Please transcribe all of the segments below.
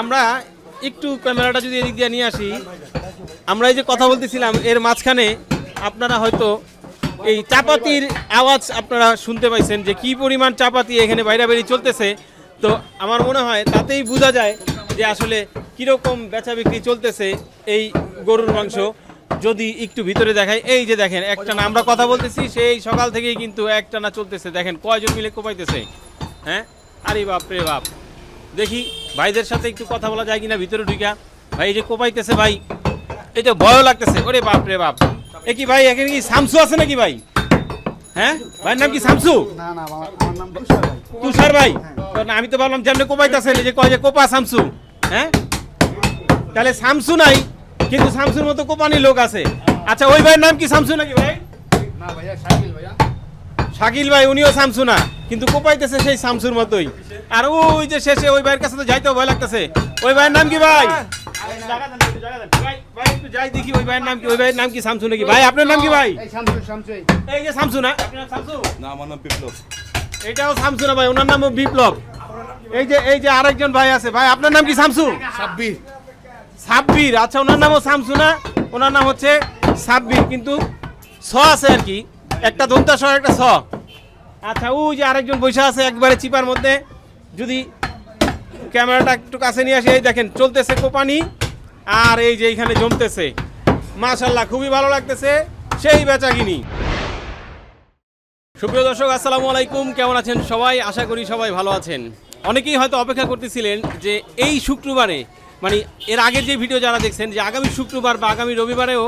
আমরা একটু ক্যামেরাটা যদি এদিক দিয়ে নিয়ে আসি, আমরা এই যে কথা বলতেছিলাম, এর মাঝখানে আপনারা হয়তো এই চাপাতির আওয়াজ আপনারা শুনতে পাইছেন যে কি পরিমাণ চাপাতি এখানে বাইরে বেরিয়ে চলতেছে। তো আমার মনে হয় তাতেই বোঝা যায় যে আসলে কীরকম বেচা বিক্রি চলতেছে এই গরুর মাংস। যদি একটু ভিতরে দেখায় এই যে দেখেন, একটা না আমরা কথা বলতেছি, সেই সকাল থেকেই কিন্তু একটা না চলতেছে। দেখেন কয়জন মিলে কোপাইতেছে হ্যাঁ? আরে বাপ রে বাপ। দেখি ভাইদের সাথে একটু কথা বলা যায় কিনা ভিতরে ঢুকা ভাই এই যে কোপাইতেছে ভাই এই তো ভয়ও লাগতেছে। ওরে বাপ রে বাপ। এ কি ভাই এখানে কি শামসু আছে নাকি ভাই? হ্যাঁ? ভাইয়ের নাম কি শামসু? না না আমার আমার নাম তুষার ভাই। না, আমি তো ভাবলাম যেমনি কোপাইতেছেন এই যে কয় যে কোপা শামসু। হ্যাঁ? তাহলে শামসু নাই কিন্তু শামসুর মতো কোপানি লোক আছে। আচ্ছা ওই ভাইয়ের নাম কি শামসু নাকি ভাই? না ভাইয়া শাকিল ভাইয়া। শাকিল ভাই উনিও শামসু না। কিন্তু কোপাইতেছে সেই শামসুর মতোই। আর ওই যে শেষে ওই ভাইয়ের কাছে তো যাইতেও ভয় লাগতেছে। ওই ভাইয়ের নাম কি ভাই? ভাই, ভাই, যাই দেখি ওই ভাইয়ের নাম কি ওই ভাইয়ের নাম কি শামসু নাকি? ভাই আপনার নাম কি ভাই? এই শামসু শামসু। এই এই যে শামসু না না আমার নাম বিপ্লব। এটাও শামসু না ভাই ওনার নামও বিপ্লব। এই যে এই যে আরেকজন ভাই আছে। ভাই আপনার নাম কি শামসু? সাব্বির। সাব্বির। আচ্ছা ওনার নামও শামসু না ওনার নাম হচ্ছে সাব্বির। কিন্তু ছ আছে আর কি। একটা দন্তা স একটা ছ আচ্ছা ওই যে আরেকজন বসে আছে একবারে চিপার মধ্যে, যদি ক্যামেরাটা একটু কাছে নিয়ে আসি, এই দেখেন, চলতেছে কোপানি, আর এই যে এইখানে জমতেছে। মাশাল্লাহ খুবই ভালো লাগতেছে, সেই বেচাকিনি। সুপ্রিয় দর্শক, আসসালামু আলাইকুম, কেমন আছেন সবাই? আশা করি সবাই ভালো আছেন। অনেকেই হয়তো অপেক্ষা করতেছিলেন যে এই শুক্রবারে মানে এর আগের যে ভিডিও যারা দেখছেন, যে আগামী শুক্রবার বা আগামী রবিবারেও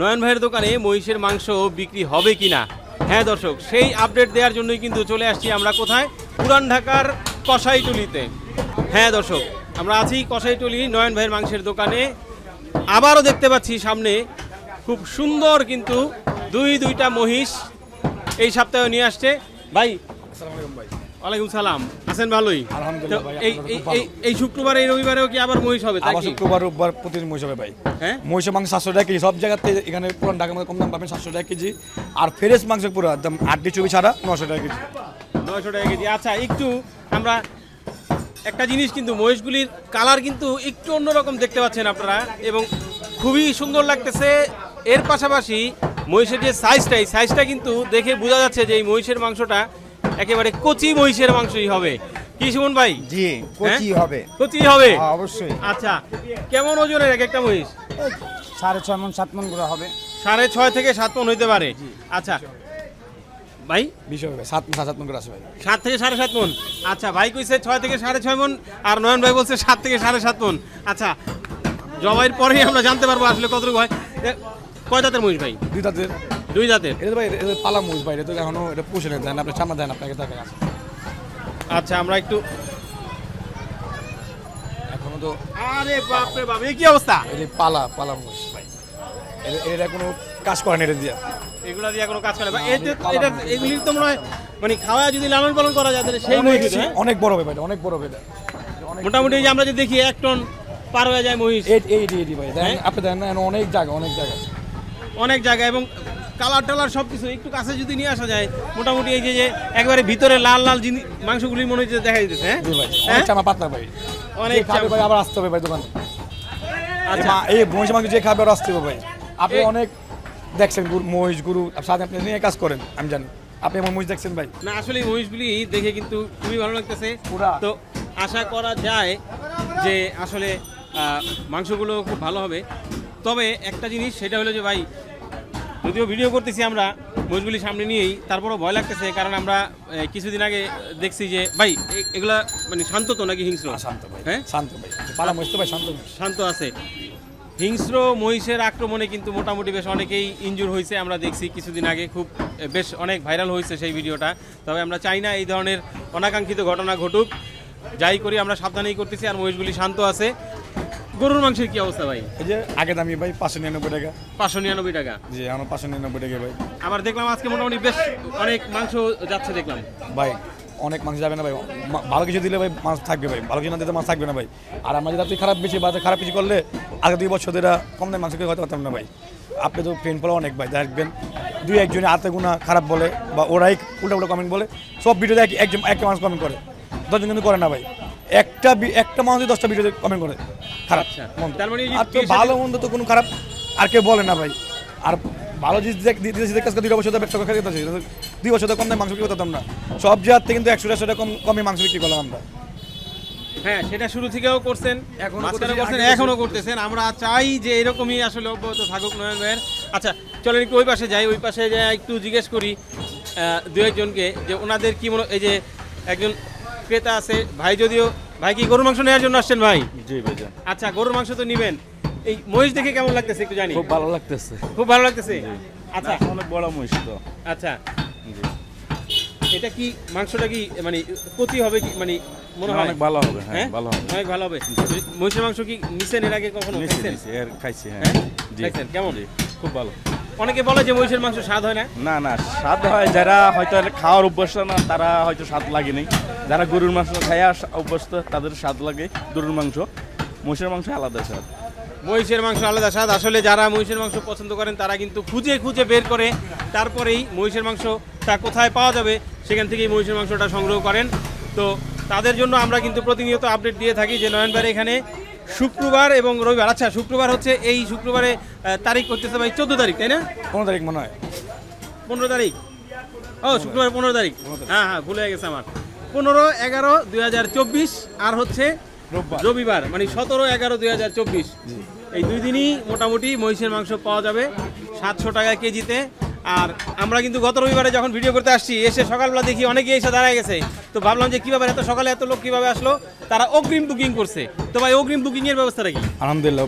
নয়ন ভাইয়ের দোকানে মহিষের মাংস বিক্রি হবে কিনা হ্যাঁ দর্শক, সেই আপডেট দেওয়ার জন্যই কিন্তু চলে আসছি আমরা কোথায়? পুরান ঢাকার কষাইটুলিতে হ্যাঁ দর্শক, আমরা আছি কষাইটুলি নয়ন ভাইয়ের মাংসের দোকানে। আবারও দেখতে পাচ্ছি সামনে খুব সুন্দর কিন্তু দুই দুইটা মহিষ এই সপ্তাহে নিয়ে আসছে। ভাই ভাই ওয়ালাইকুম সালাম। আছেন ভালোই? আলহামদুলিল্লাহ এই এই- এই- এই শুক্রবার এই রবিবারেও কি আবার মহিষ হবে আবার শুক্রবার রোববার প্রতিদিন মহিষ হবে ভাই। হ্যাঁ? মহিষের মাংস সাতশো টাকা কেজি সব জায়গাতে এখানে পুরান ঢাকার মধ্যে কম দাম পাবেন সাতশো টাকা কেজি। আর ফ্রেশ মাংস পুরো একদম আটটি চুবি ছাড়া নশো টাকা কেজি। নয়শো টাকা কেজি। আচ্ছা একটু আমরা একটা জিনিস কিন্তু মহিষগুলির কালার কিন্তু একটু অন্যরকম দেখতে পাচ্ছেন আপনারা এবং খুবই সুন্দর লাগতেছে। এর পাশাপাশি মহিষের যে সাইজটা এই সাইজটা কিন্তু দেখে বোঝা যাচ্ছে যে এই মহিষের মাংসটা একেবারে কচি মহিষের মাংসই হবে। কি সুমন ভাই? জি কচি হ্যাঁ? হবে। কচি হবে? হ্যাঁ, অবশ্যই। আচ্ছা কেমন ওজনের এক একটা মহিষ? সাড়ে ছয় মন সাত মন করে হবে। সাড়ে ছয় থেকে সাত মন হইতে পারে। আচ্ছা ভাই? বিশ হবে সাত সাত মন করে ভাই। সাত থেকে সাড়ে সাত মন। আচ্ছা ভাই কইছে ছয় থেকে সাড়ে ছয় মন আর নয়ন ভাই বলছে সাত থেকে সাড়ে সাত মন। আচ্ছা জবাইয়ের পরেই আমরা জানতে পারব আসলে কতটুকু হয়। কয় দাঁতের মহিষ ভাই? দুই তাদের দুই দাঁতের এটা ভাই এটা পালা মহিষ ভাই এটা তো এখনও এটা পুষে দেন আপনি সামনে দেন আপনাকে দেখা আছে। আচ্ছা আমরা একটু এখনও তো আরে বাপ রে বাপ এই কি অবস্থা? এই পালা পালা মহিষ ভাই। এটা এটা কোনো কাজ করে না এটা দিয়ে। এগুলা দিয়ে কোনো কাজ করে না এটা এটা এগুলি তো মনে হয় মানে খাওয়া যদি লালন পালন করা যায় তাহলে সেই মহিষ হ্যাঁ? অনেক বড় হবে এটা, অনেক বড় হবে এটা। মোটামুটি আমরা যে দেখি এক টন পার হয়ে যায় মহিষ। এই এই ভাই হ্যাঁ? আপনি দেন না অনেক জায়গা অনেক জায়গা। অনেক জায়গায় এবং কালার টালার সব কিছু একটু কাছে যদি নিয়ে আসা যায় মোটামুটি এই যে একবারে ভিতরে লাল লাল জিনিস মাংসগুলি মনে হচ্ছে দেখা যেতেছে হ্যাঁ? ভাই। হ্যাঁ? চামা পাতলা ভাই। অনেক ভাই আবার আসতে হবে ভাই দোকানে। আচ্ছা। এই মহিষ মাংস যে খাবে আসতে হবে ভাই। আপনি অনেক দেখছেন গুরু মহিষ গুরু সাথে আপনি নিয়ে কাজ করেন আমি জানি। আপনি আমার মহিষ দেখছেন ভাই। না আসলে এই মহিষগুলি দেখে কিন্তু খুবই ভালো লাগতেছে। তো আশা করা যায় যে আসলে আহ, মাংসগুলো খুব ভালো হবে। তবে একটা জিনিস সেটা হলো যে ভাই যদিও ভিডিও করতেছি আমরা মহিষগুলি সামনে নিয়েই তারপরও ভয় লাগতেছে কারণ আমরা কিছুদিন আগে দেখছি যে ভাই এগুলা মানে শান্ত তো নাকি হিংস্র? শান্ত ভাই হ্যাঁ? শান্ত ভাই। পালা মহিষ তো ভাই শান্ত শান্ত আছে। হিংস্র মহিষের আক্রমণে কিন্তু মোটামুটি বেশ অনেকেই ইনজুর হয়েছে আমরা দেখছি কিছুদিন আগে খুব বেশ অনেক ভাইরাল হয়েছে সেই ভিডিওটা। তবে আমরা চাই না এই ধরনের অনাকাঙ্ক্ষিত ঘটনা ঘটুক। যাই করি আমরা সাবধানেই করতেছি আর মহিষগুলি শান্ত আছে। গরুর মাংসের কি অবস্থা ভাই? এই যে আগে দামি ভাই পাঁচশো নিরানব্বই টাকা। পাঁচশো নিরানব্বই টাকা। জি আমার পাঁচশো নিরানব্বই টাকা ভাই। আবার দেখলাম আজকে মোটামুটি বেশ অনেক মাংস যাচ্ছে দেখলাম। ভাই অনেক মাংস যাবে না ভাই। ভালো কিছু দিলে ভাই মাছ থাকবে ভাই। ভালো কিছু না দিলে মাছ থাকবে না ভাই। আর আমরা যদি আপনি খারাপ বেশি বা খারাপ কিছু করলে আগে দুই বছর ধরে কম দামে মাংস খেয়ে হতে পারতাম না ভাই। আপনি তো ফ্রেন্ড ফলো অনেক ভাই দেখবেন দুই একজনে হাতে গুণা খারাপ বলে বা ওরাই উল্টা উল্টা কমেন্ট বলে সব ভিডিওতে এক একজন একটা মানুষ কমেন্ট করে। দশজন কিন্তু করে না ভাই। একটা একটা মানুষ দশটা ভিডিওতে কমেন্ট করে খারাপ আচ্ছা। মানে ভালো মন্দ তো কোনো খারাপ আর কেউ বলে না ভাই। আর ভালো জিনিস দিতে দিতে দুই বছর ব্যবসা করে খেতে দুই বছর কম দামে মাংস বিক্রি করতাম না। সব জায়গাতে কিন্তু একশো দেড়শো টাকা কম কমে মাংস বিক্রি করলাম আমরা। হ্যাঁ সেটা শুরু থেকেও করছেন করছেন এখনও করতেছেন। আমরা চাই যে এরকমই আসলে অব্যাহত থাকুক নয়ন ভাইয়ের। আচ্ছা চলেন একটু ওই পাশে যাই ওই পাশে যাই একটু জিজ্ঞেস করি দু একজনকে যে ওনাদের কি মনে এই যে একজন ক্রেতা আছে ভাই যদিও ভাই কি গরুর মাংস নেওয়ার জন্য আসছেন ভাই? জি ভাইজান। আচ্ছা গরুর মাংস তো নিবেন। এই মহিষ দেখে কেমন লাগতেছে একটু জানি। খুব ভালো লাগতেছে। খুব ভালো লাগতেছে? আচ্ছা। অনেক বড় মহিষ তো। আচ্ছা। জি। এটা কি মাংসটা কি মানে কচি হবে কি মানে মনে হয়? অনেক ভালো হবে হ্যাঁ হ্যাঁ? ভালো হবে। অনেক ভালো হবে। মহিষের মাংস কি নিছেন এর আগে কখনো? খাইছেন? খাইছি হ্যাঁ। হ্যাঁ? জি। খাইছেন? কেমন? খুব ভালো। অনেকে বলে যে মহিষের মাংস স্বাদ হয় না। না না স্বাদ হয় যারা হয়তো খাওয়ার অভ্যস্ত না তারা হয়তো স্বাদ লাগেনি যারা গরুর মাংস খাইয়া অভ্যস্ত তাদের স্বাদ লাগে গরুর মাংস। মহিষের মাংস আলাদা স্বাদ। মহিষের মাংস আলাদা স্বাদ। আসলে যারা মহিষের মাংস পছন্দ করেন তারা কিন্তু খুঁজে খুঁজে বের করে তারপরেই মহিষের মাংসটা কোথায় পাওয়া যাবে সেখান থেকেই মহিষের মাংসটা সংগ্রহ করেন। তো তাদের জন্য আমরা কিন্তু প্রতিনিয়ত আপডেট দিয়ে থাকি যে নয়নবার এখানে শুক্রবার এবং রবিবার। আচ্ছা শুক্রবার হচ্ছে এই শুক্রবারে তারিখ করতেছে ভাই চোদ্দ তারিখ তাই না? পনেরো তারিখ মনে হয়। পনেরো তারিখ। ও শুক্রবার পনেরো তারিখ। হ্যাঁ হ্যাঁ ভুলে গেছে আমার। পনেরো এগারো দুই আর হচ্ছে রবিবার। মানে সতেরো এগারো দুই হাজার চব্বিশ। এই দুই দিনই মোটামুটি মহিষের মাংস পাওয়া যাবে সাতশো টাকা কেজিতে। আর আমরা কিন্তু গত রবিবারে যখন ভিডিও করতে আসছি এসে সকালবেলা দেখি অনেকেই এসে দাঁড়ায় গেছে। তো ভাবলাম যে কীভাবে এত সকালে এত লোক কীভাবে আসলো? তারা অগ্রিম বুকিং করছে। তো ভাই অগ্রিম বুকিংয়ের ব্যবস্থাটা কি? আলহামদুলিল্লাহ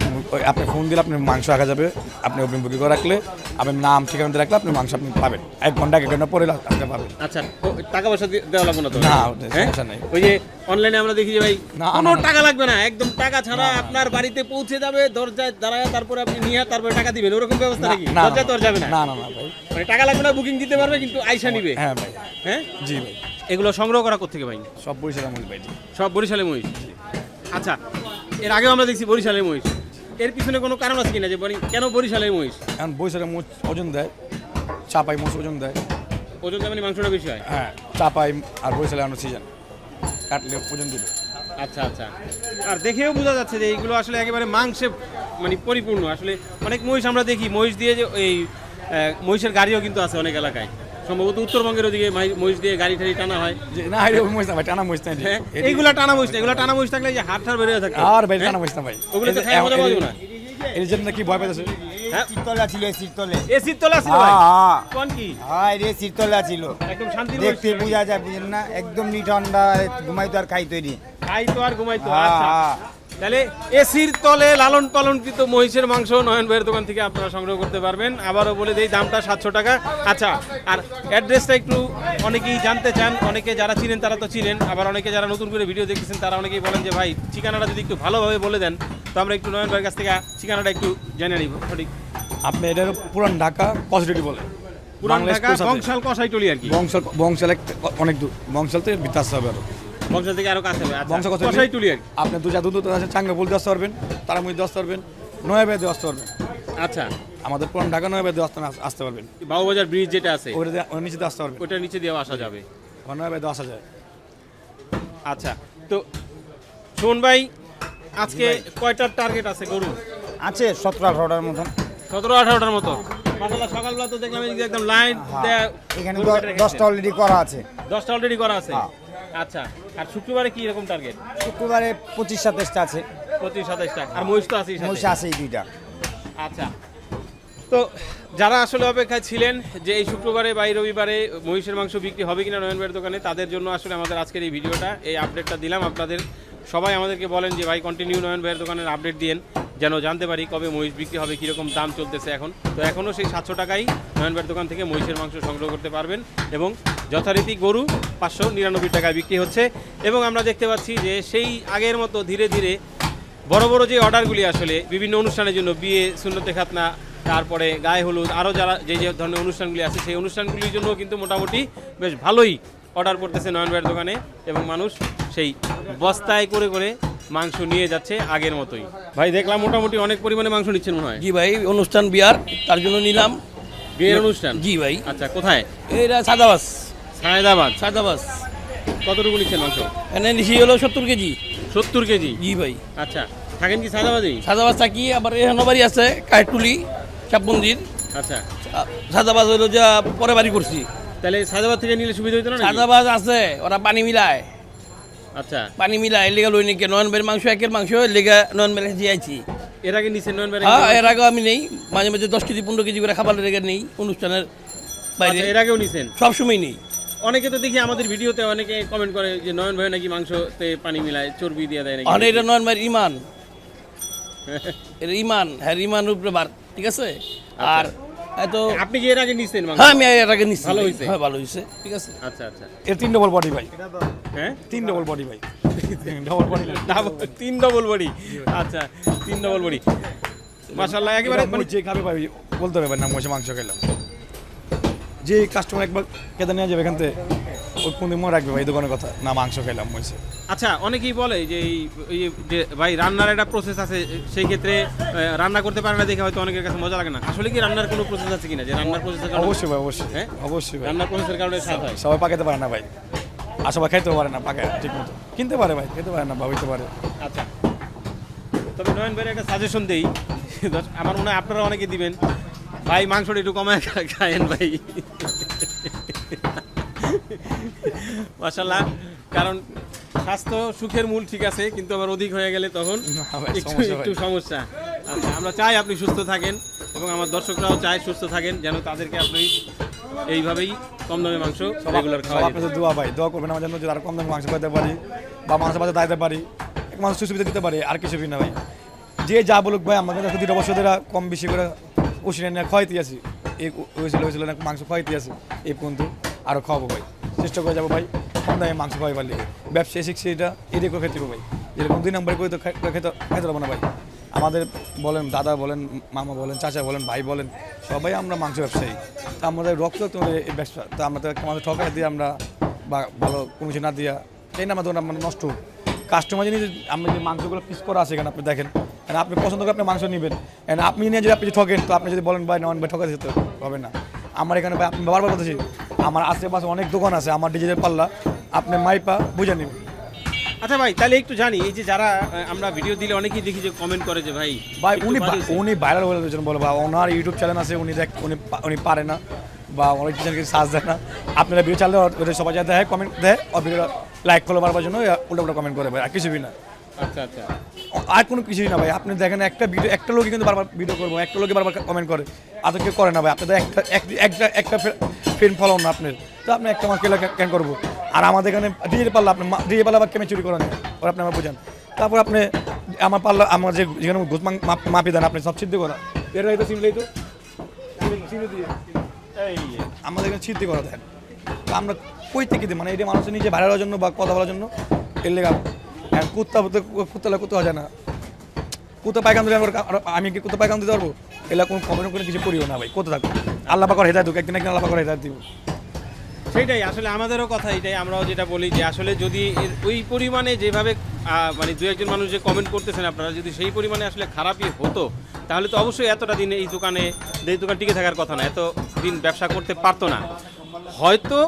আপনি ফোন দিলে আপনি মাংস রাখা যাবে। আপনি অগ্রিম বুকিং করে রাখলে আপনি নাম ঠিকানা রাখলে আপনি মাংস আপনি পাবেন। এক ঘণ্টা এক ঘণ্টা পরে আপনি পাবেন। আচ্ছা টাকা পয়সা দেওয়া লাগবে না তো? না, হ্যাঁ? সমস্যা নাই। ওই যে অনলাইনে আমরা দেখি যে ভাই কোনো। টাকা লাগবে না। একদম টাকা ছাড়া আপনার বাড়িতে পৌঁছে যাবে দরজায় দাঁড়ায় তারপরে আপনি নিয়ে তারপরে টাকা দিবেন। ওরকম ব্যবস্থা নাকি? দরজায় তো যাবে না? না না না ভাই। মানে টাকা লাগবে না বুকিং দিতে পারবে কিন্তু আইসা নিবে। হ্যাঁ ভাই। হ্যাঁ? জি ভাই। এগুলো সংগ্রহ করা কোথেকে ভাই? সব পরিষেবা মূল ভাই। সব বরিশালের মহিষ? আচ্ছা এর আগেও আমরা দেখছি বরিশালের মহিষ। এর পিছনে কোনো কারণ আছে কিনা যে বলি- কেন বরিশালের মহিষ? এখন বৈশাখে মোচ ওজন দেয় চাপাই মোচ ওজন দেয়। ওজন দেয় মানে মাংসটা বেশি হয়? হ্যাঁ চাপাই আর বৈশাখে আনো সিজন কাটলে ওজন দিবে। আচ্ছা আচ্ছা। আর দেখেও বোঝা যাচ্ছে যে এইগুলো আসলে একেবারে মাংসে মানে পরিপূর্ণ। আসলে অনেক মহিষ আমরা দেখি মহিষ দিয়ে যে এই মহিষের গাড়িও কিন্তু আছে অনেক এলাকায়। সম্ভবত উত্তরবঙ্গের ওদিকে মহিষ দিয়ে গাড়ি টাড়ি টানা হয়। যে না এটা মোচ না ভাই টানা মোচ না হ্যাঁ? এইগুলা টানা মহিষ না এগুলো টানা মহিষ থাকলে যে হাট ঠার বেরিয়ে থাকে। আর ভাই টানা মোচ না ভাই। ওগুলো তো খায় মজা পাওয়া যাবে না। এর জন্য কি ভয় পাইতেছে? হ্যাঁ? ছিল শীতলে এসির তোলা। ছিল হ্যাঁ কোন কি? হ্যাঁ রে শীতলা ছিল একদম শান্তির দেখতে মহিষ। বোঝা যায় বুঝেন না? একদম নি ঠান্ডা ঘুমাইতো আর খাইতো নি। খাইতো আর ঘুমাইতো হ্যাঁ, আচ্ছা। হ্যাঁ। তাহলে এসির তলে লালন পালনকৃত মহিষের মাংস নয়ন ভাইয়ের দোকান থেকে আপনারা সংগ্রহ করতে পারবেন। আবারও বলে দেই দামটা সাতশো টাকা। আচ্ছা আর অ্যাড্রেসটা একটু অনেকেই জানতে চান অনেকে যারা চিনেন তারা তো চিনেন আবার অনেকে যারা নতুন করে ভিডিও দেখতেছেন তারা অনেকেই বলেন যে ভাই ঠিকানাটা যদি একটু ভালোভাবে বলে দেন তো আমরা একটু নয়ন ভাইয়ের কাছ থেকে ঠিকানাটা একটু জেনে নিব। সঠিক। আপনি এটার পুরান ঢাকা পজিটিভ বলে। পুরান ঢাকা। বংশাল কষাইটলি আর কি। বংশাল বংশাল অনেক দূর। বংশাল থেকে আসতে হবে আরও। বংশাল থেকে আরও কাছে হবে আচ্ছা। বংশ কত কষাইটলি আর কি আপনি দু যা দূর দূর আছে চাঙ্গা বলতে আসতে পারবেন তারা মধ্যে আসতে পারবেন নয় বেদে আসতে পারবেন। আচ্ছা। আমাদের পুরান ঢাকা নয় বেদে আসতে আসতে পারবেন। বাবুবাজার ব্রিজ যেটা আছে ওইটা দিয়ে- নিচে আসতে পারবেন। ওটার নিচে দিয়েও আসা যাবে। ওখানে নয় বেদে আসা যায়। আচ্ছা তো শোন ভাই আজকে কয়টার টার্গেট আছে গরু? আছে সতেরো আঠারোটার মতন। সতেরো আঠারোটার মতো। মাসাল্লাহ সকালবেলা তো দেখলাম এদিকে একদম লাইন হ্যাঁ, এখানে দ- দশটা অলরেডি করা আছে। দশটা অলরেডি করা আছে? হ্যাঁ। আচ্ছা আর শুক্রবারে কি রকম টার্গেট শুক্রবারে পঁচিশ সাতাশটা আছে। পঁচিশ সাতাইশটা আর মহিষ তো আছে মহিষা আছে এই দুইটা। আচ্ছা। তো যারা আসলে অপেক্ষায় ছিলেন যে এই শুক্রবারে বা এই রবিবারে মহিষের মাংস বিক্রি হবে কিনা নয়ন ভাইয়ের দোকানে তাদের জন্য আসলে আমাদের আজকের এই ভিডিওটা এই আপডেটটা দিলাম। আপনাদের সবাই আমাদেরকে বলেন যে ভাই কন্টিনিউ নয়ন ভাইয়ের দোকানের আপডেট দিয়েন। যেন জানতে পারি কবে মহিষ বিক্রি হবে, কীরকম দাম চলতেছে এখন। তো এখনও সেই সাতশো টাকাই নয়ন ভাইয়ের দোকান থেকে মহিষের মাংস সংগ্রহ করতে পারবেন এবং যথারীতি গরু পাঁচশো নিরানব্বই টাকায় বিক্রি হচ্ছে। এবং আমরা দেখতে পাচ্ছি যে সেই আগের মতো ধীরে ধীরে বড় বড় যে অর্ডারগুলি আসলে বিভিন্ন অনুষ্ঠানের জন্য, বিয়ে শূন্যতে খাতনা, তারপরে গায়ে হলুদ, আরও যারা যে যে ধরনের অনুষ্ঠানগুলি আছে, সেই অনুষ্ঠানগুলির জন্য কিন্তু মোটামুটি বেশ ভালোই অর্ডার করতেছে নয়ন দোকানে। এবং মানুষ সেই বস্তায় করে করে মাংস নিয়ে যাচ্ছে আগের মতোই। ভাই দেখলাম মোটামুটি অনেক পরিমাণে মাংস নিচ্ছেন মনে হয়। জি ভাই অনুষ্ঠান বিয়ার তার জন্য নিলাম। বিয়ের অনুষ্ঠান? জি ভাই। আচ্ছা কোথায়? এটা সাদাবাস। সায়দাবাদ। সাদাবাস। কতটুকু নিচ্ছেন মাংস? এনে নিশি হলো সত্তর কেজি। সত্তর কেজি? জি ভাই। আচ্ছা থাকেন কি সাদাবাদি সাদাবাজ থাকি আবার এখানে বাড়ি আছে কাঠটুলি চাপ মন্দির আচ্ছা সাদাবাজ হইল যা পরে বাড়ি করছি। তাহলে সাদাবাদ থেকে নিলে সুবিধা হতো না নাকি? সাদাবাজ আছে ওরা পানি মিলায়। আচ্ছা। পানি মিলায় লেগা লই নাকি নয়ন বের মাংস একের মাংস লেগা নয়ন বের দিয়েছি এর আগে নিচ্ছেন নয়ন বাড়ি হ্যাঁ এর আগেও আমি নেই মাঝে মাঝে দশ কেজি পনেরো কেজি করে খাবার লেগে নেই অনুষ্ঠানের বাইরে। আচ্ছা, এর আগেও নিছেন? সবসময় নেই। অনেকে তো দেখি আমাদের ভিডিওতে অনেকে কমেন্ট করে যে নয়ন ভাই নাকি মাংসতে পানি মিলায় চর্বি দিয়ে দেয় নাকি? আর এটা নয়ন ভাইয়ের ইমান এটা ইমান হ্যাঁ ইমানের উপরে বার ঠিক আছে? আর আপনি কি এর আগে নিছেন হ্যাঁ আমি এর আগে ভালো? হ্যাঁ ভালো হয়েছে ঠিক আছে। আচ্ছা আচ্ছা। এর তিন ডবল বডি ভাই। হ্যাঁ? তিন ডবল বডি ভাই। ডবল বডি তিন ডবল বডি আচ্ছা তিন ডবল বডি মাশাআল্লাহ একেবারে মানে যে খাবে ভাই বলতে হবে ভাই না মশে মাংস খেলাম যে কাস্টমার একবার কেটে নেওয়া যাবে এখান থেকে। ওই কোন মনে রাখবে ভাই? দোকানের কথা। না মাংস খেলাম মশে আচ্ছা অনেকেই বলে যে এই যে ভাই রান্নার একটা প্রসেস আছে সেই ক্ষেত্রে রান্না করতে পারে না দেখে হয়তো অনেকের কাছে মজা লাগে না। আসলে কি রান্নার কোনো প্রসেস আছে কিনা? যে রান্নার প্রসেসের কারণে অবশ্যই ভাই অবশ্যই। হ্যাঁ? অবশ্যই ভাই। রান্নার প্রসেসের কারণে স্বাদ হয়। সবাই পাকাতে পারে না ভাই। আর সবাই খাইতেও পারে না পাকায় ঠিক মতো কিনতে পারে ভাই খেতে পারে না ভাবিতে পারে। আচ্ছা। তবে নয়ন ভাইয়ের একটা সাজেশন দেই। আমার মনে হয় আপনারা অনেকে দিবেন। ভাই মাংসটা একটু কমায় খায়েন ভাই। মাশাল্লাহ কারণ স্বাস্থ্য সুখের মূল ঠিক আছে কিন্তু আবার অধিক হয়ে গেলে তখন একটু সমস্যা একটু সমস্যা। আচ্ছা আমরা চাই আপনি সুস্থ থাকেন এবং আমার দর্শকরাও চায় সুস্থ থাকেন যেন তাদেরকে আপনি এইভাবেই কম দামে মাংস রেগুলার খাওয়া আপনাদের দোয়া ভাই দোয়া করবেন আমার জন্য যে আরও কম দামে মাংস খাইতে পারি বা মাংস বাজার দাইতে পারি। মানুষ সুবিধা দিতে পারি আর কিছু না ভাই। যে যা বলুক ভাই আমাদের কাছে দুটো বছর ধরে কম বেশি করে উঠিয়ে নিয়ে খাওয়াইতে আছি। এই হয়েছিল হয়েছিল মাংস খাওয়াইতে আছি। এই পর্যন্ত আরও খাওয়াবো ভাই। চেষ্টা করে যাব ভাই। কম দামে মাংস খাওয়াই পারলে। ব্যবসায়ী শিখছি এটা এদিকে খেতে হবে ভাই। যেরকম দুই নম্বরে করে তো খেতে খাইতে পারব না ভাই। আমাদের বলেন দাদা বলেন, মামা বলেন, চাচা বলেন, ভাই বলেন, সবাই আমরা মাংস ব্যবসায়ী। তা আমাদের রক্ত তোমাদের এই ব্যবসা তো আমরা তো আমাদের ঠকাই দিয়ে আমরা বা ভালো কোনো কিছু না দিয়া এই না আমাদের আমরা নষ্ট। কাস্টমার জিনিস আমরা যে মাংসগুলো পিস করা আছে এখানে আপনি দেখেন। And আপনি পছন্দ করে আপনি মাংস নেবেন। আপনি নিয়ে যদি আপনি ঠকেন, তো আপনি যদি বলেন, ভাই নন ভাই ঠকাতে হবে না। আমার এখানে ভাই, আপনি বারবার বলতেছি আমার আশেপাশে অনেক দোকান আছে আমার ডিজিটাল পাল্লা। আপনি মাইপা বুঝে নেবেন আচ্ছা ভাই তাহলে একটু জানি এই যে যারা আমরা ভিডিও দিলে অনেকেই দেখি যে কমেন্ট করে যে ভাই ভাই উনি উনি ভাইরাল হয়ে গেছেন বলে বা ওনার ইউটিউব চ্যানেল আছে উনি দেখ উনি উনি পারে না বা অনেক চ্যানেলকে সার্চ দেয় না। আপনারা ভিডিও চাললে ওদের সবাই যা দেয় কমেন্ট দেয় আর ভিডিও লাইক ফলো বারবার জন্য উল্টা উল্টা কমেন্ট করে ভাই আর কিছুই না। আচ্ছা আচ্ছা। আর কোনো কিছুই না ভাই আপনি দেখেন একটা ভিডিও একটা লোকই কিন্তু বারবার ভিডিও করব একটা লোকে বারবার কমেন্ট করে। আর তো কেউ করে না ভাই আপনি তো একটা একটা একটা ফ্রেন্ড ফলো না আপনার। তো আপনি একটা মাস কেলে কেন করব? আর আমাদের এখানে ডিজে পাল্লা আপনি ডিজে পাল্লা আবার কেমন চুরি করেন? ওরা আপনি আমার বুঝান। তারপর আপনি আমার পাল্লা, আমার যে যেখানে ঘুষ মাপ- দেন, আপনি সব সিদ্ধ করা। এর তো সিমলেই তো? আমাদের এখানে সিদ্ধি করা দেন। তো আমরা কই থেকে দিই? মানে এটা মানুষের নিজে ভাড়া হওয়ার জন্য বা কথা বলার জন্য? এর লেগে আর কুত্তা কুত্তা কুত্তা হয় না। কুত্তা পায়খান দিলে আমি কি কুত্তা পায়খান দিতে পারব? এলা কোনো খবর কোনো কিছু করিও না ভাই, কোথায় থাকব আল্লাহ পাকর হেদায় দুক একদিন একদিন আল্লাহ পাকর হেদায় দিব। সেটাই আসলে আমাদেরও কথা এটাই আমরাও যেটা বলি যে আসলে যদি ওই পরিমাণে যেভাবে মানে দু একজন মানুষ যে কমেন্ট করতেছেন আপনারা যদি সেই পরিমাণে আসলে খারাপই হতো তাহলে তো অবশ্যই এতটা দিন এই দোকানে এই দোকান টিকে থাকার কথা না এত দিন ব্যবসা করতে পারতো না। হয়তো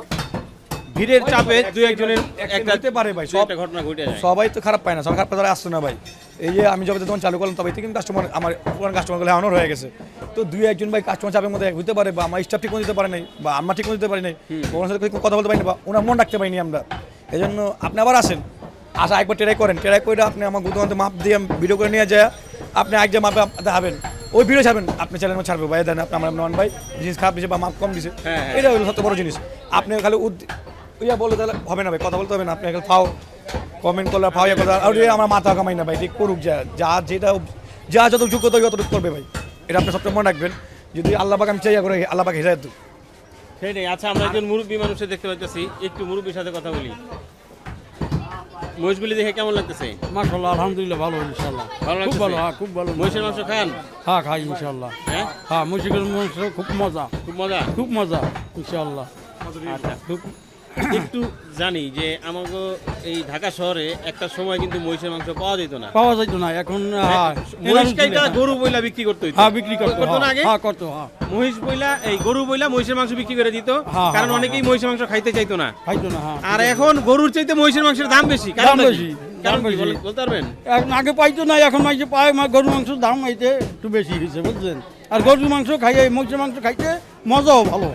ভিড়ের চাপে দু একজনের একটা পারে ভাই, ঘটনা ঘটে যায়। সবাই তো খারাপ পায় না সব খারাপ পায় আসতো না ভাই। এই যে আমি যবে দোকান চালু করলাম তবে থেকে কিন্তু কাস্টমার আমার পুরান কাস্টমারগুলো অনর হয়ে গেছে। তো দুই একজন ভাই কাস্টমার চাপের মধ্যে হতে পারে বা আমার স্টাফ ঠিক দিতে পারে নাই বা আমার ঠিক দিতে পারি নাই ওনার সাথে কথা বলতে পারি না বা ওনার মন রাখতে পারিনি আমরা। এই জন্য আপনি আবার আসেন আসা একবার ট্রাই করেন। ট্রাই করে আপনি আমার দোকানতে মাপ দিয়ে ভিডিও করে নিয়ে যায় আপনি এক যে মাপে দেখাবেন। ওই ভিডিও ছাড়বেন আপনি চ্যানেল ছাড়বে ভাই দেন আপনি আমার নন ভাই জিনিস খারাপ দিয়েছে বা মাপ কম দিয়েছে হ্যাঁ, হ্যাঁ। এটা হলো সবচেয়ে বড় জিনিস। আপনি খালি উদ- ইয়া বলে তাহলে হবে না ভাই কথা বলতে হবে না। আপনি এখন ফাও। কমেন্ট করলে ফাও করলে আর আমার মাথা কামাই না ভাই ঠিক করুক যা যা যেটা যা যত যোগ্যতা যতটুকু করবে ভাই। এটা আপনি সবসময় মনে রাখবেন। যদি আল্লাহ পাক আমি চাই করে আল্লাহ পাক হেদায়ত দিক। সেটাই আচ্ছা আমরা একজন মুরব্বী মানুষের দেখতে পাচ্ছি একটু মুরব্বীর সাথে কথা বলি। মহিষগুলি দেখে কেমন লাগতেছে? মাশাল্লাহ আলহামদুলিল্লাহ ভালো ইনশাল্লাহ ভালো খুব ভালো হ্যাঁ খুব ভালো। মহিষের মাংস খান? হ্যাঁ খাই ইনশাল্লাহ হ্যাঁ? হ্যাঁ মুশিকের মাংস খুব মজা। খুব মজা? খুব মজা ইনশাল্লাহ আচ্ছা। খুব একটু জানি যে আমাকে এই ঢাকা শহরে একটা সময় কিন্তু মহিষের মাংস পাওয়া যেত না। পাওয়া যাইতো না এখন হ্যাঁ, গরু বইলা বিক্রি করতে হইতো। হ্যাঁ বিক্রি করতো করতো না আগে? হ্যাঁ করতো হ্যাঁ। মহিষ বইলা এই গরু বইলা মহিষের মাংস বিক্রি করে দিত কারণ অনেকেই মহিষের মাংস খাইতে চাইতো না। খাইতো না আর এখন গরুর চাইতে মহিষের মাংসের দাম বেশি কারণ দাম বেশি, দাম বেশি। বলতে পারবেন? এখন আগে পাইতো না এখন মাইছে পায় মা গরু মাংসের দাম এইতে একটু বেশি হয়েছে বুঝছেন? আর গরুর মাংস খাইয়ে মহিষের মাংস খাইতে মজাও ভালো।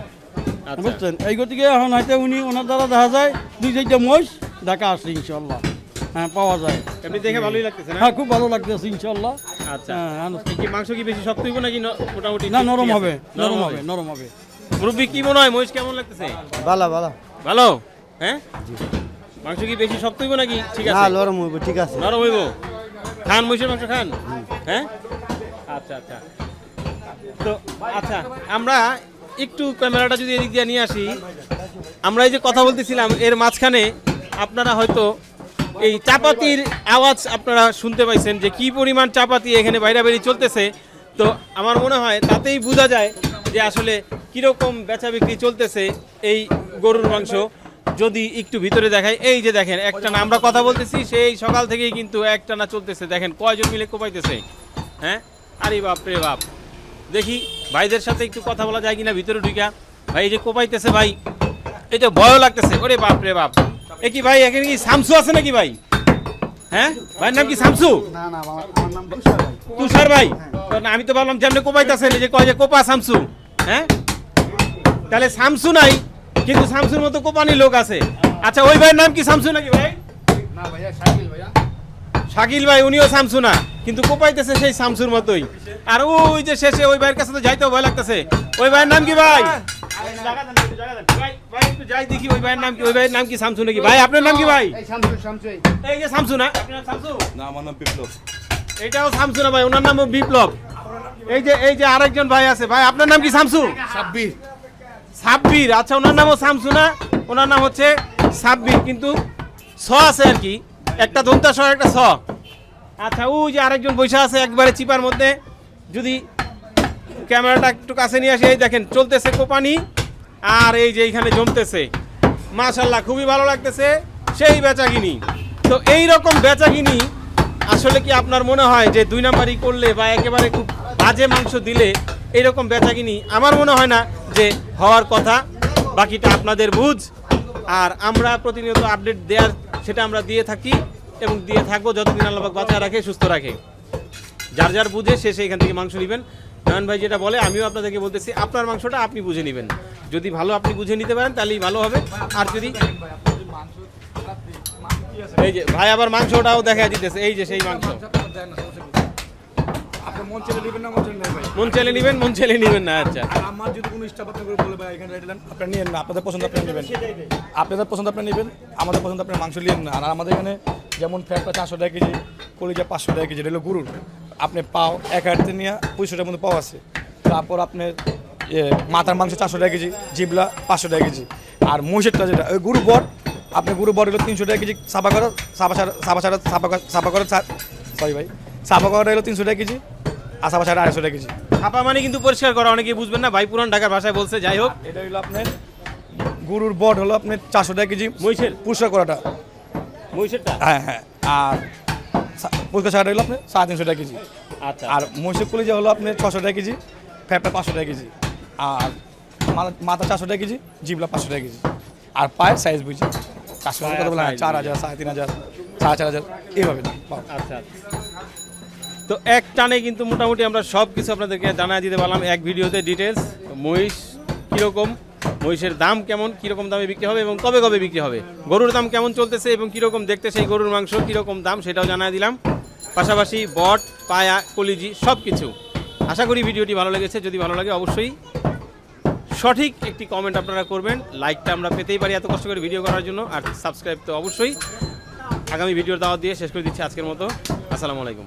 বুঝছেন? এই গতিকে এখন হয়তো উনি ওনার দ্বারা দেখা যায় দুই চারটা মহিষ দেখা আসছে ইনশাল্লাহ হ্যাঁ পাওয়া যায়। এমনি দেখে ভালোই লাগতেছে না? হ্যাঁ খুব ভালো লাগতেছে ইনশাল্লাহ আচ্ছা। হ্যাঁ হ্যাঁ, কি মাংস কি বেশি শক্ত হইব নাকি মোটামুটি না নরম হবে নরম হবে নরম হবে। মুরব্বি কি মনে হয় মহিষ কেমন লাগতেছে? ভালো ভালো। ভালো? হ্যাঁ? মাংস কি বেশি শক্ত হইব নাকি ঠিক আছে? নরম হইব ঠিক আছে। নরম হইব? খান মহিষের মাংস খান? হ্যাঁ? আচ্ছা আচ্ছা। তো আচ্ছা আমরা একটু ক্যামেরাটা যদি এদিক দিয়ে নিয়ে আসি, আমরা এই যে কথা বলতেছিলাম, এর মাঝখানে আপনারা হয়তো এই চাপাতির আওয়াজ আপনারা শুনতে পাইছেন যে কি পরিমাণ চাপাতি এখানে বাইরে বেরিয়ে চলতেছে। তো আমার মনে হয় তাতেই বোঝা যায় যে আসলে কীরকম বেচা বিক্রি চলতেছে এই গরুর মাংস। যদি একটু ভিতরে দেখাই, এই যে দেখেন, একটা না আমরা কথা বলতেছি, সেই সকাল থেকেই কিন্তু একটা না চলতেছে। দেখেন কয়জন মিলে কোপাইতেছে হ্যাঁ? আরে বাপ রে বাপ। দেখি ভাইদের সাথে একটু কথা বলা যায় কিনা ভিতরে ঢুকা ভাই এই যে কোপাইতেছে ভাই এই তো ভয় লাগতেছে। ওরে বাপ রে বাপ। এ কি ভাই এখানে কি শামসু আছে নাকি ভাই? হ্যাঁ? ভাইয়ের নাম কি শামসু? না না আমার আমার নাম তুষার ভাই। আমি তো ভাবলাম যেমনি কোপাইতেছেন এই যে কয় যে কোপা শামসু। হ্যাঁ? তাহলে শামসু নাই কিন্তু শামসুর মতো কোপানি লোক আছে। আচ্ছা ওই ভাইয়ের নাম কি শামসু নাকি ভাই? না ভাইয়া সাইকেল ভাইয়া। শাকিল ভাই উনিও শামসু না। কিন্তু কোপাইতেছে সেই শামসুর মতোই। আর ওই যে শেষে ওই ভাইয়ের কাছে তো যাইতেও ভয় লাগতেছে। ওই ভাইয়ের নাম কি ভাই? ভাই, ভাই, একটু যাই দেখি ওই ভাইয়ের নাম কি ওই ভাইয়ের নাম কি শামসু নাকি? ভাই আপনার নাম কি ভাই? এই শামসু শামসু। এই এই যে শামসু না? আপনার নাম শামসু? না আমার নাম বিপ্লব। এটাও শামসু না ভাই ওনার নামও বিপ্লব। এই যে এই যে আরেকজন ভাই আছে। ভাই আপনার নাম কি শামসু? ছাব্বিশ সাব্বির। আচ্ছা ওনার নামও শামসু না? ওনার নাম হচ্ছে সাব্বির। কিন্তু ছ আছে আর কি। একটা দন্তা স একটা ছ আচ্ছা ওই যে আরেকজন বৈশা আছে একবারে চিপার মধ্যে, যদি ক্যামেরাটা একটু কাছে নিয়ে আসে, এই দেখেন, চলতেছে কোপানি, আর এই যে এইখানে জমতেছে। মাশাল্লাহ খুবই ভালো লাগতেছে সেই বেচাকিনি। তো এই রকম বেচাকিনি, আসলে কি আপনার মনে হয় যে দুই নাম্বারই করলে বা একেবারে খুব বাজে মাংস দিলে এইরকম বেচাকিনি? আমার মনে হয় না যে হওয়ার কথা, বাকিটা আপনাদের বুঝ। আর আমরা প্রতিনিয়ত আপডেট দেওয়ার সেটা আমরা দিয়ে থাকি। এবং দিয়ে থাকব, যতদিন আল্লাহ বাচ্চা রাখে, সুস্থ রাখে। যার যার বুঝে সে সেইখান থেকে মাংস নেবেন। নয়ন ভাই যেটা বলে, আমিও আপনাদেরকে বলতেছি, আপনার মাংসটা আপনি বুঝে নেবেন। যদি ভালো আপনি বুঝে নিতে পারেন, তাহলেই ভালো হবে। আর যদি এই যে, ভাই আবার মাংসটাও দেখা দিতেছে, এই যে সেই মাংস। মন ছেলে নেবেন না মন ছেলে নেবেন ভাই? মন চেলে নেবেন মন চেলে নেবেন না আচ্ছা। আর আমার যদি কোনো স্টাফ আপনি করে বলে ভাই এখানে রেডি দেন আপনি নিয়েন না আপনাদের পছন্দ আপনি নেবেন। আপনাদের পছন্দ আপনি নেবেন আমাদের পছন্দ আপনি মাংস নিয়েন না। আর আমাদের এখানে যেমন ফ্যাটটা চারশো টাকা কেজি কলিজা পাঁচশো টাকা কেজি এটা গরুর। আপনি পাও এক হাজার নিয়ে পঁয়ষট্টি টাকার মধ্যে পাও আছে। তারপর আপনার ইয়ে, মাথার মাংস চারশো টাকা কেজি জিবলা পাঁচশো টাকা কেজি। আর মহিষেরটা যেটা ওই গরু বর আপনি গরু বর হলো তিনশো টাকা কেজি সাফা করা সাফা ছাড়া সাফা ছাড়া সাফা করা- সাফা করা সরি ভাই সাফা করা হলো তিনশো টাকা কেজি সাফা আড়াইশো টাকা কেজি ছাপা মানে কিন্তু পরিষ্কার করা অনেকেই বুঝবেন না ভাই পুরান ঢাকার ভাষায় বলছে যাই হোক। এটা হলো আপনার গরুর বট হলো আপনার চারশো টাকা কেজি মহিষের? পুরস্কার করাটা। মহিষেরটা? হ্যাঁ হ্যাঁ। আর পুরস্কার ছাড়াটা হলো আপনার সাড়ে তিনশো টাকা কেজি। আচ্ছা। আর মহিষের কলিজা হলো আপনার ছশো টাকা কেজি ফ্যাপটা পাঁচশো টাকা কেজি। আর মা- মাথা চারশো টাকা কেজি জিবলা পাঁচশো টাকা কেজি। আর পায়ের সাইজ বুঝি কাস্টমার কথা বলে চার হাজার সাড়ে তিন হাজার সাড়ে চার হাজার এইভাবে পাও। আচ্ছা। তো এক টানে কিন্তু মোটামুটি আমরা সব কিছু আপনাদেরকে জানাই দিতে পারলাম এক ভিডিওতে ডিটেলস মহিষ কীরকম? মহিষের দাম কেমন? কীরকম দামে বিক্রি হবে এবং কবে কবে বিক্রি হবে? গরুর দাম কেমন চলতেছে এবং কীরকম দেখতে সেই গরুর মাংস, কীরকম দাম সেটাও জানাই দিলাম। পাশাপাশি বট, পায়া, কলিজি সব কিছু আশা করি ভিডিওটি ভালো লেগেছে। যদি ভালো লাগে অবশ্যই সঠিক একটি কমেন্ট আপনারা করবেন। লাইকটা আমরা পেতেই পারি এত কষ্ট করে ভিডিও করার জন্য। আর সাবস্ক্রাইব তো অবশ্যই। আগামী ভিডিওর দাওয়াত দিয়ে শেষ করে দিচ্ছি আজকের মতো। আসসালামু আলাইকুম।